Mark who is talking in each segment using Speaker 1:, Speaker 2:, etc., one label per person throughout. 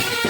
Speaker 1: Thank you.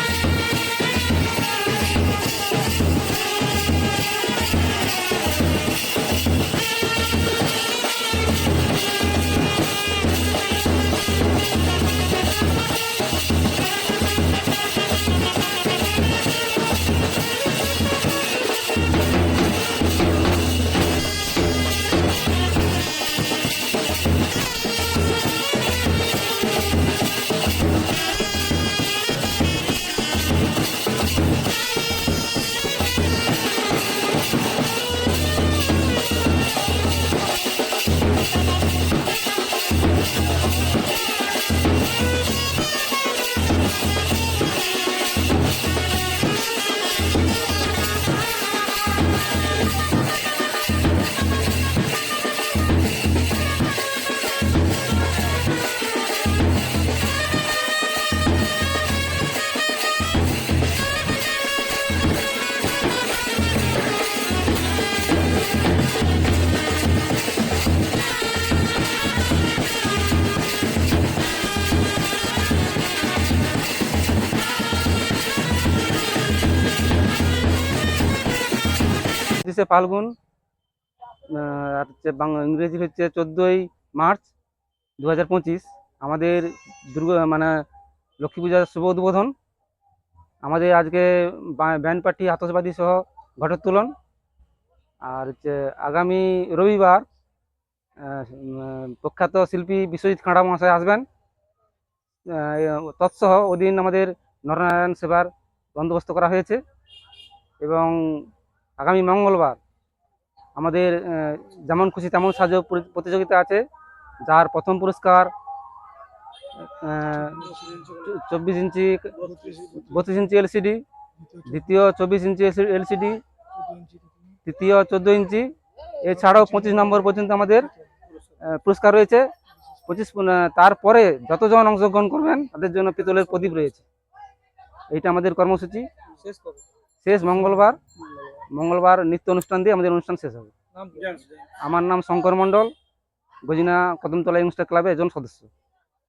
Speaker 1: পঁচিশে ফাল্গুন আর হচ্ছে বাংলা ইংরেজি হচ্ছে চোদ্দোই মার্চ দু হাজার পঁচিশ। আমাদের দুর্গা মানে লক্ষ্মী পূজার শুভ উদ্বোধন। আমাদের আজকে ব্যান্ড পার্টি আতসবাদী সহ ঘটোত্তোলন। আর হচ্ছে আগামী রবিবার প্রখ্যাত শিল্পী বিশ্বজিৎ খাঁড়া মহাশয় আসবেন। তৎসহ ওদিন আমাদের নরনারায়ণ সেবার বন্দোবস্ত করা হয়েছে। এবং আগামী মঙ্গলবার আমাদের যেমন খুশি তেমন সাজো প্রতিযোগিতা আছে, যার প্রথম পুরস্কার চব্বিশ ইঞ্চি, বত্রিশ ইঞ্চি এলসিডি, দ্বিতীয় চব্বিশ ইঞ্চি এলসিডি, তৃতীয় চোদ্দ ইঞ্চি, এছাড়াও পঁচিশ নম্বর পর্যন্ত আমাদের পুরস্কার রয়েছে। পঁচিশ তারপরে যতজন অংশগ্রহণ করবেন, তাদের জন্য পিতলের প্রদীপ রয়েছে। এইটা আমাদের কর্মসূচি।
Speaker 2: শেষ
Speaker 1: মঙ্গলবার। মঙ্গলবার নিত্য অনুষ্ঠান দিয়ে আমাদের অনুষ্ঠান শেষ হবে। আমার নাম শঙ্কর মণ্ডল গজিনা কদমতলা ইংস্টার ক্লাবে একজন সদস্য।